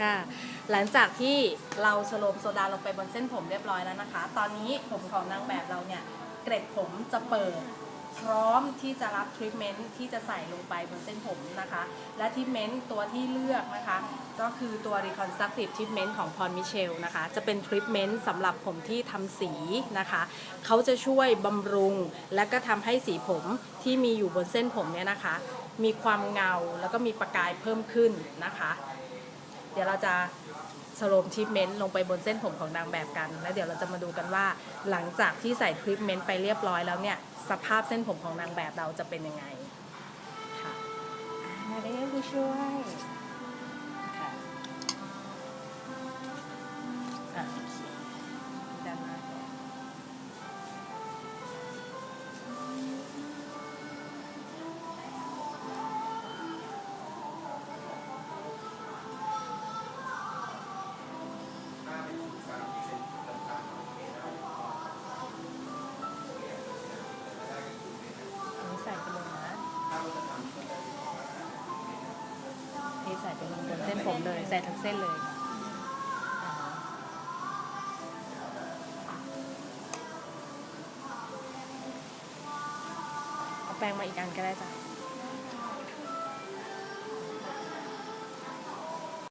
ค่ะ หลังจากที่เราสโลมโซดาลงไปบนเส้นผมเรียบร้อยแล้วนะคะ ตอนนี้ผมของนางแบบเราเนี่ยเกร็ดผมจะเปิด พร้อมที่จะรับทรีทเมนต์ที่จะใส่ลงไปบนเส้นผมนะคะ และทรีทเมนต์ตัวที่เลือกนะคะ ก็คือตัว Reconstructive Treatment ของพรมิเชลนะคะ จะเป็นทรีทเมนต์สำหรับผมที่ทำสีนะคะ เขาจะช่วยบำรุง และก็ทำให้สีผมที่มีอยู่บนเส้นผมเนี่ยนะคะ มีความเงาแล้วก็มีประกายเพิ่มขึ้นนะคะ ดี๋ยวเราจะสโลมทรีทเมนต์ลงไปบนเส้นผมของนางแบบกัน แล้วเดี๋ยวเราจะมาดูกันว่า หลังจากที่ใส่ทรีทเมนต์ไปเรียบร้อยแล้วเนี่ยสภาพเส้นผมของนางแบบเราจะเป็นยังไงค่ะมาได้ผู้ช่วย ลงบนเส้นผมเลยใส่ทั้งเส้นเลยเอาแปรงมาอีกอันก็ได้จ้ะ